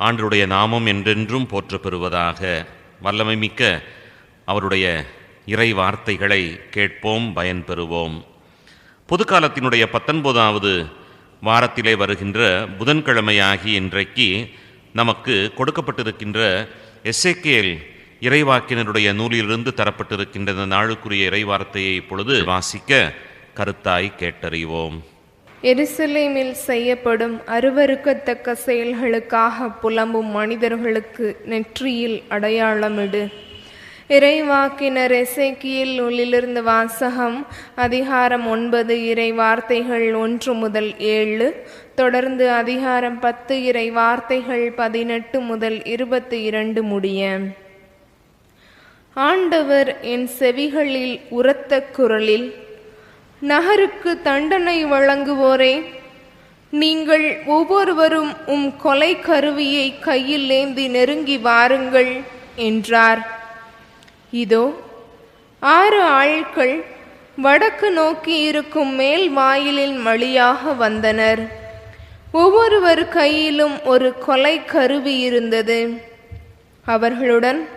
ஆண்டருடைய நாமம் என்றென்றும் போற்ற பெறுவதாக வல்லமை மிக்க அவருடைய இறை வார்த்தைகளை கேட்போம் பயன் பெறுவோம் பத்தொன்பதாவது வாரத்திலே வருகின்ற புதன்கிழமையாகி இன்றைக்கு நமக்கு கொடுக்கப்பட்டிருக்கின்ற எஸ்ஏகேல் இறைவாக்கினருடைய நூலிலிருந்து தரப்பட்டிருக்கின்ற இந்த நாளுக்குரிய இறைவார்த்தையை இப்பொழுது வாசிக்க கருத்தாய் கேட்டறிவோம். எருசலேமில் செய்யப்படும் அருவருக்கத்தக்க செயல்களுக்காக புலம்பும் மனிதர்களுக்கு நெற்றியில் அடையாளமிடு. இறைவாக்கினர் எசேக்கியல் உள்ளிலிருந்து வாசகம் அதிகாரம் ஒன்பது இறை வார்த்தைகள் ஒன்று முதல் ஏழு தொடர்ந்து அதிகாரம் பத்து இறை வார்த்தைகள் பதினெட்டு முதல் இருபத்தி இரண்டு முடிய. ஆண்டவர் என் செவிகளில் உரத்த குரலில் நகருக்கு தண்டனை வழங்குவோரே நீங்கள் ஒவ்வொருவரும் உம் கொலை கருவியை கையில் ஏந்தி நெருங்கி வாருங்கள் என்றார். இதோ ஆறு ஆட்கள் வடக்கு நோக்கி இருக்கும் மேல் வாயிலின் வழியாக வந்தனர். ஒவ்வொருவர் கையிலும் ஒரு கொலை கருவி இருந்தது. அவர்களுடன்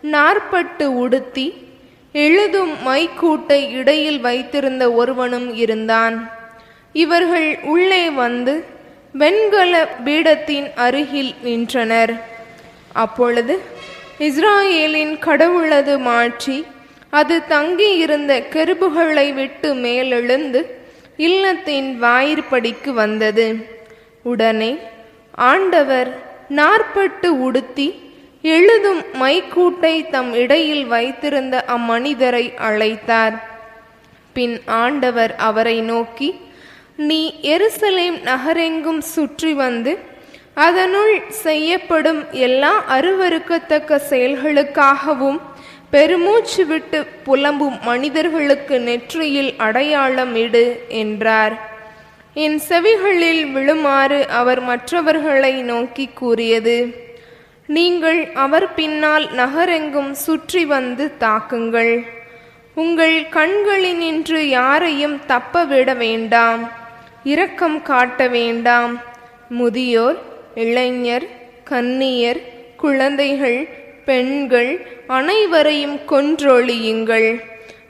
நாற்பட்டு உடுத்தி எழுதும் மைக்கூட்டை இடையில் வைத்திருந்த ஒருவனும் இருந்தான். இவர்கள் உள்ளே வந்து வெண்கல பீடத்தின் அருகில் நின்றனர். அப்பொழுது இஸ்ராயேலின் கடவுளது மாற்றி அது தங்கியிருந்த கெருபுகளை விட்டு மேலெழுந்து இல்லத்தின் வாயிற்படிக்கு வந்தது. உடனே ஆண்டவர் நாற்பட்டு உடுத்தி எழுதும் மைக்கூட்டை தம் இடையில் வைத்திருந்த அம்மனிதரை அழைத்தார். பின் ஆண்டவர் அவரை நோக்கி நீ எருசலேம் நகரெங்கும் சுற்றி வந்து அதனுள் செய்யப்படும் எல்லா அருவருக்கத்தக்க செயல்களுக்காகவும் பெருமூச்சு விட்டு புலம்பும் மனிதர்களுக்கு நெற்றியில் அடையாளம் இடு என்றார். என் செவிகளில் விழுமாறு அவர் மற்றவர்களை நோக்கி கூறியது. நீங்கள் அவர் பின்னால் நகரெங்கும் சுற்றி வந்து தாக்குங்கள். உங்கள் கண்களினின்று யாரையும் தப்ப விட வேண்டாம். இரக்கம் காட்ட வேண்டாம். முதியோர் இளைஞர் கன்னியர் குழந்தைகள் பெண்கள் அனைவரையும் கொன்றொழியுங்கள்.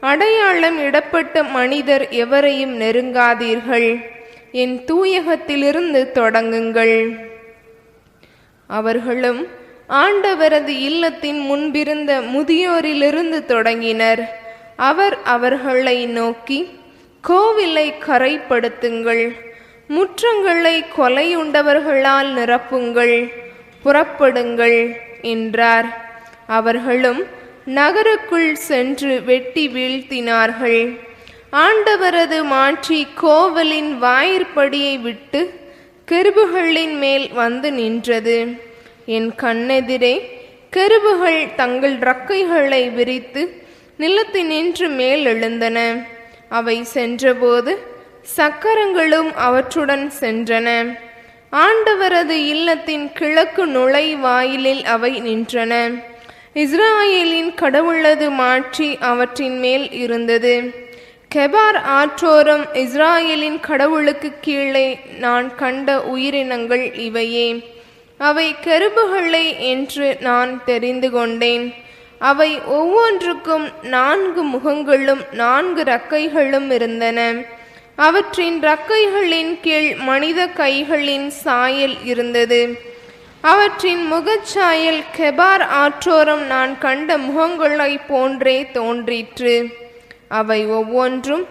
அடையாளம் இடப்பட்ட மனிதர் எவரையும் நெருங்காதீர்கள். என் தூயகத்திலிருந்து தொடங்குங்கள். அவர்களும் ஆண்டவரது இல்லத்தின் முன்பிருந்த முதியோரிலிருந்து தொடங்கினர். அவர் அவர்களை நோக்கி கோவிலை கரைப்படுத்துங்கள் முற்றங்களை கொலையுண்டவர்களால் நிரப்புங்கள் புறப்படுங்கள் என்றார். அவர்களும் நகருக்குள் சென்று வெட்டி வீழ்த்தினார்கள். ஆண்டவரது மாற்றி கோவலின் வாயிற்படியை விட்டு கெருபுகளின் மேல் வந்து நின்றது. என் கண்ணெதிரே கருவுகள் தங்கள் ரக்கைகளை விரித்து நிலத்தினின்று மேல் எழுந்தன அவை சென்றபோது சக்கரங்களும் அவற்றுடன் சென்றன. ஆண்டவரது இல்லத்தின் கிழக்கு நுழைவாயிலில் அவை நின்றன. இஸ்ராயேலின் கடவுளது மாற்றி அவற்றின் மேல் இருந்தது. கெபார் ஆற்றோரம் இஸ்ராயேலின் கடவுளுக்கு கீழே நான் கண்ட உயிரினங்கள் இவையே. அவை கெருபுகளை என்று நான் தெரிந்து கொண்டேன். அவை ஒவ்வொன்றுக்கும் நான்கு முகங்களும் நான்கு ரக்கைகளும் இருந்தன. அவற்றின் ரக்கைகளின் கீழ் மனித கைகளின் சாயல் இருந்தது. அவற்றின் முகச்சாயல் கெபார் ஆற்றோரம் நான் கண்ட முகங்களைப் போன்றே தோன்றிற்று. அவை ஒவ்வொன்றும்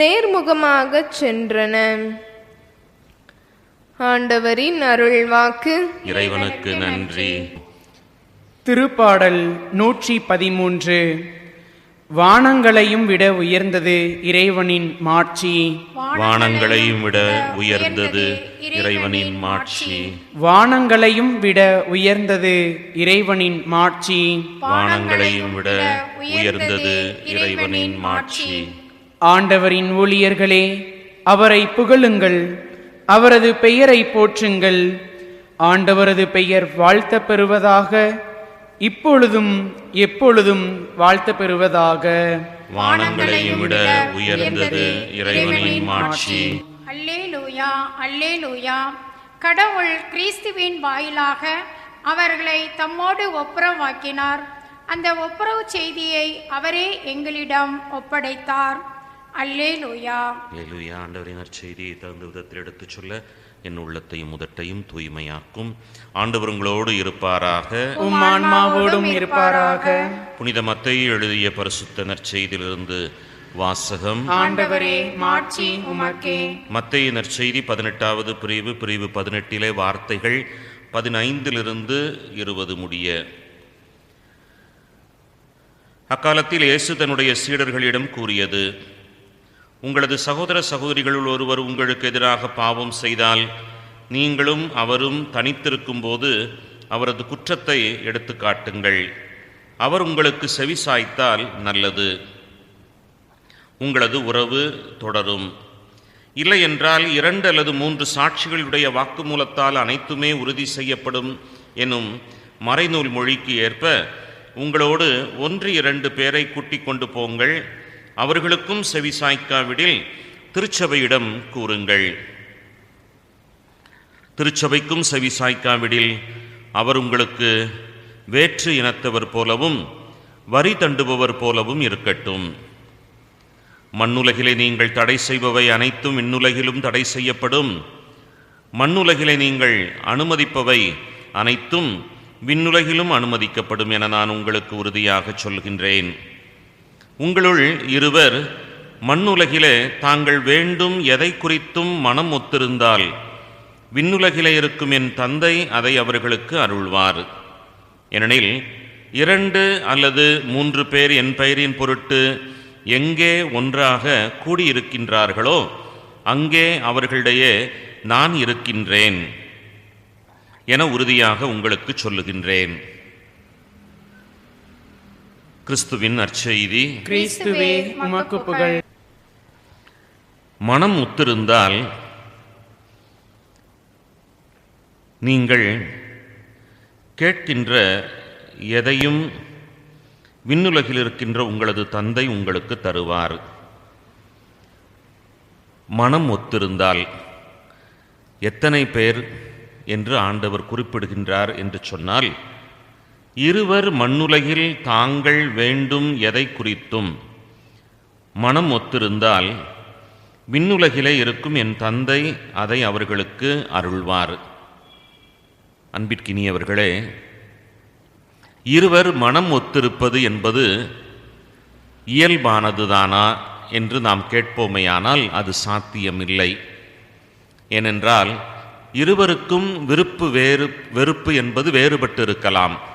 நேர்முகமாகச் சென்றன. ஆண்டவரின் அருள்வாக்கு. இறைவனுக்கு நன்றி. திருப்பாடல் நூற்றி பதிமூன்று. வானங்களையும் விட உயர்ந்தது இறைவனின் மாட்சி. வானங்களையும் விட உயர்ந்தது இறைவனின் மாட்சி. வானங்களையும் விட உயர்ந்தது இறைவனின் மாட்சி. வானங்களையும் விட உயர்ந்தது இறைவனின் மாட்சி. ஆண்டவரின் ஊழியர்களே அவரை புகழுங்கள். அவரது பெயரை போற்றுங்கள். ஆண்டவரது பெயர் வாழ்த்த பெறுவதாக இப்பொழுதும் எப்பொழுதும் வாழ்த்த பெறுவதாக. வானங்களையும் விட உயர்ந்தது இறைவனின் மாட்சி. அல்லேலூயா அல்லேலூயா. கடவுள் கிறிஸ்துவின் வாயிலாக அவர்களை தம்மோடு ஒப்புரவாக்கினார். அந்த ஒப்புரவு செய்தியை அவரே எங்களிடம் ஒப்படைத்தார். அல்லேலூயா. அல்லேலூயா. ஆண்டவரின் நற்செய்தியை தகுந்த விதத்தில் எடுத்துச் சொல்ல என் உள்ளத்தையும் முதட்டையும் தூய்மையாக்கும். ஆண்டவர் உங்களோடு இருப்பாராக. உம் ஆன்மாவோடும் இருப்பாராக. புனித மத்தேயு எழுதிய பரிசுத்த நற்செய்தியிலிருந்து வாசகம். ஆண்டவரே மாட்சி உமக்கே. மத்தேயு நற்செய்தி பதினெட்டாவது பிரிவு பிரிவு பதினெட்டிலே வார்த்தைகள் பதினைந்திலிருந்து இருபது முடிய. அக்காலத்தில் இயேசு தன்னுடைய சீடர்களிடம் கூறியது உங்களது சகோதர சகோதரிகளுள் ஒருவர் உங்களுக்கு எதிராக பாவம் செய்தால் நீங்களும் அவரும் தனித்திருக்கும் போது அவரது குற்றத்தை எடுத்து காட்டுங்கள். அவர் உங்களுக்கு செவி சாய்த்தால் நல்லது. உங்களது உறவு தொடரும். இல்லை என்றால் இரண்டு அல்லது மூன்று சாட்சிகளுடைய வாக்குமூலத்தால் அனைத்துமே உறுதி செய்யப்படும் எனும் மறைநூல் மொழிக்கு ஏற்ப உங்களோடு ஒன்று இரண்டு பேரை கூட்டிக் கொண்டு போங்கள். அவர்களுக்கும் செவி சாய்க்காவிடில் திருச்சபையிடம் கூறுங்கள். திருச்சபைக்கும் செவி சாய்க்காவிடில் அவர் உங்களுக்கு வேற்று இனத்தவர் போலவும் வரி தண்டுபவர் போலவும் இருக்கட்டும். மண்ணுலகிலே நீங்கள் தடை செய்பவை அனைத்தும் விண்ணுலகிலும் தடை செய்யப்படும். மண்ணுலகிலே நீங்கள் அனுமதிப்பவை அனைத்தும் விண்ணுலகிலும் அனுமதிக்கப்படும் என நான் உங்களுக்கு உறுதியாக சொல்கின்றேன். உங்களுள் இருவர் மண்ணுலகிலே தாங்கள் வேண்டும் எதை குறித்தும் மனம் ஒத்திருந்தால் விண்ணுலகிலே இருக்கும் என் தந்தை அதை அவர்களுக்கு அருள்வார். ஏனெனில் இரண்டு அல்லது மூன்று பேர் என் பெயரின் பொருட்டு எங்கே ஒன்றாக கூடியிருக்கின்றார்களோ அங்கே அவர்களிடையே நான் இருக்கின்றேன் என உறுதியாக உங்களுக்கு சொல்லுகின்றேன். கிறிஸ்துவின் நற்செய்தி. கிறிஸ்துவே உமக்கு புகழ் மனம் ஒத்திருந்தால் நீங்கள் கேட்கின்ற எதையும் விண்ணுலகில் இருக்கின்ற உங்களது தந்தை உங்களுக்கு தருவார். மனம் ஒத்திருந்தால் எத்தனை பேர் என்று ஆண்டவர் குறிப்பிடுகின்றார் என்று சொன்னால் இருவர் மண்ணுலகில் தாங்கள் வேண்டும் எதை குறித்தும். மனம் ஒத்திருந்தால் விண்ணுலகிலே இருக்கும் என் தந்தை அதை அவர்களுக்கு அருள்வார். அன்பிற்கினியவர்களே இருவர் மனம் ஒத்திருப்பது என்பது இயல்பானதுதானா என்று நாம் கேட்போமேயானால் அது சாத்தியமில்லை. ஏனென்றால் இருவருக்கும் விருப்பு வேறு வெறுப்பு என்பது வேறுபட்டு இருக்கலாம்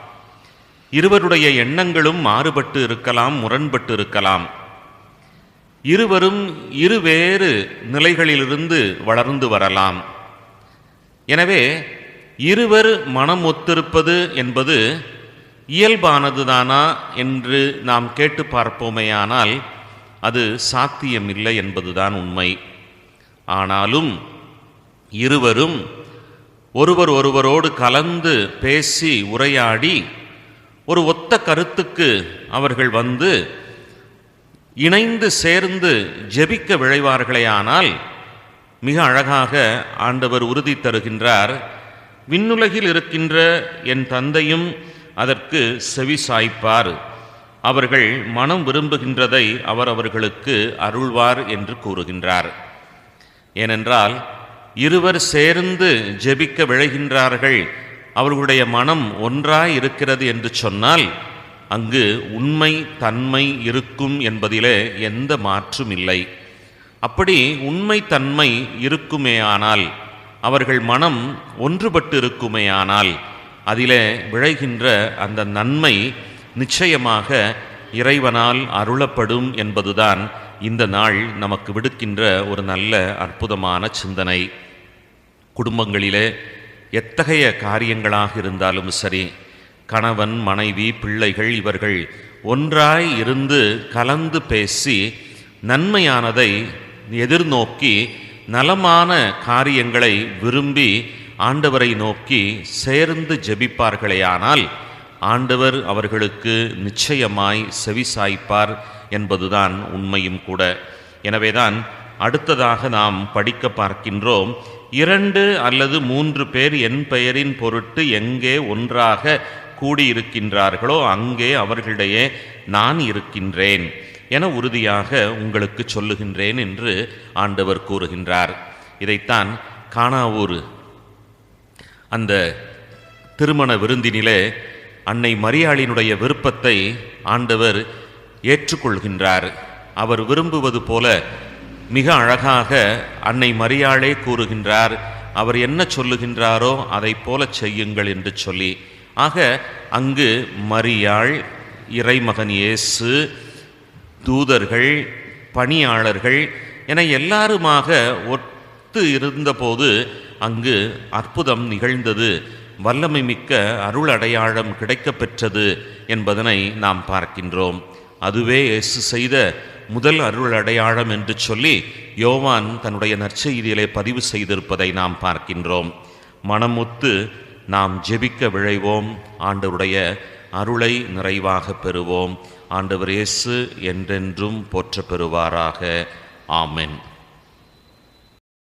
இருவருடைய எண்ணங்களும் மாறுபட்டு இருக்கலாம் முரண்பட்டு இருக்கலாம். இருவரும் இருவேறு நிலைகளிலிருந்து வளர்ந்து வரலாம். எனவே இருவர் மனம் ஒத்திருப்பது என்பது இயல்பானதுதானா என்று நாம் கேட்டு பார்ப்போமேயானால் அது சாத்தியமில்லை என்பதுதான் உண்மை. ஆனாலும் இருவரும் ஒருவர் ஒருவரோடு கலந்து பேசி உரையாடி ஒரு ஒத்த கருத்துக்கு அவர்கள் வந்து இணைந்து சேர்ந்து ஜெபிக்க விழைவார்களேயானால் மிக அழகாக ஆண்டவர் உறுதி தருகின்றார். விண்ணுலகில் இருக்கின்ற என் தந்தையும் அதற்கு செவி சாய்ப்பார். அவர்கள் மனம் விரும்புகின்றதை அவர் அவர்களுக்கு அருள்வார் என்று கூறுகின்றார். ஏனென்றால் இருவர் சேர்ந்து ஜெபிக்க விழைகின்றார்கள். அவர்களுடைய மனம் ஒன்றாய் இருக்கிறது என்று சொன்னால் அங்கு உண்மை தன்மை இருக்கும் என்பதிலே எந்த மாற்றும் இல்லை. அப்படி உண்மை தன்மை இருக்குமேயானால் அவர்கள் மனம் ஒன்றுபட்டு இருக்குமேயானால் அதிலே விளைகின்ற அந்த நன்மை நிச்சயமாக இறைவனால் அருளப்படும் என்பதுதான் இந்த நாள் நமக்கு விடுக்கின்ற ஒரு நல்ல அற்புதமான சிந்தனை. குடும்பங்களிலே எத்தகைய காரியங்களாக இருந்தாலும் சரி கணவன் மனைவி பிள்ளைகள் இவர்கள் ஒன்றாய் இருந்து கலந்து பேசி நன்மையானதை எதிர்நோக்கி நலமான காரியங்களை விரும்பி ஆண்டவரை நோக்கி சேர்ந்து ஜெபிப்பார்களேயானால் ஆண்டவர் அவர்களுக்கு நிச்சயமாய் செவிசாய்ப்பார் என்பதுதான் உண்மையும் கூட. எனவேதான் அடுத்ததாக நாம் படிக்க பார்க்கின்றோம் இரண்டு அல்லது மூன்று பேர் என் பெயரின் பொருட்டு எங்கே ஒன்றாக கூடியிருக்கின்றார்களோ அங்கே அவர்களிடையே நான் இருக்கின்றேன் என உறுதியாக உங்களுக்கு சொல்லுகின்றேன் என்று ஆண்டவர் கூறுகின்றார். இதைத்தான் காணாவூர் அந்த திருமண விருந்தினிலே அன்னை மரியாளினுடைய விருப்பத்தை ஆண்டவர் ஏற்றுக்கொள்கின்றார். அவர் விரும்புவது போல மிக அழகாக அன்னை மரியாளே கூறுகின்றார் அவர் என்ன சொல்லுகின்றாரோ அதைப் போல செய்யுங்கள் என்று சொல்லி. ஆக அங்கு மரியாள் இறைமகன் இயேசு தூதர்கள் பணியாளர்கள் என எல்லாருமாக ஒத்து இருந்தபோது அங்கு அற்புதம் நிகழ்ந்தது. வல்லமை மிக்க அருள் அடையாளம் கிடைக்கப்பெற்றது என்பதனை நாம் பார்க்கின்றோம். அதுவே இயேசு செய்த முதல் அருள் அடையாளம் என்று சொல்லி யோவான் தன்னுடைய நற்செய்தியிலே பதிவு செய்திருப்பதை நாம் பார்க்கின்றோம். மனமுத்து நாம் ஜெபிக்க விழைவோம். ஆண்டவருடைய அருளை நிறைவாக பெறுவோம். ஆண்டவர் இயேசு என்றென்றும் போற்ற பெறுவாராக ஆமென்.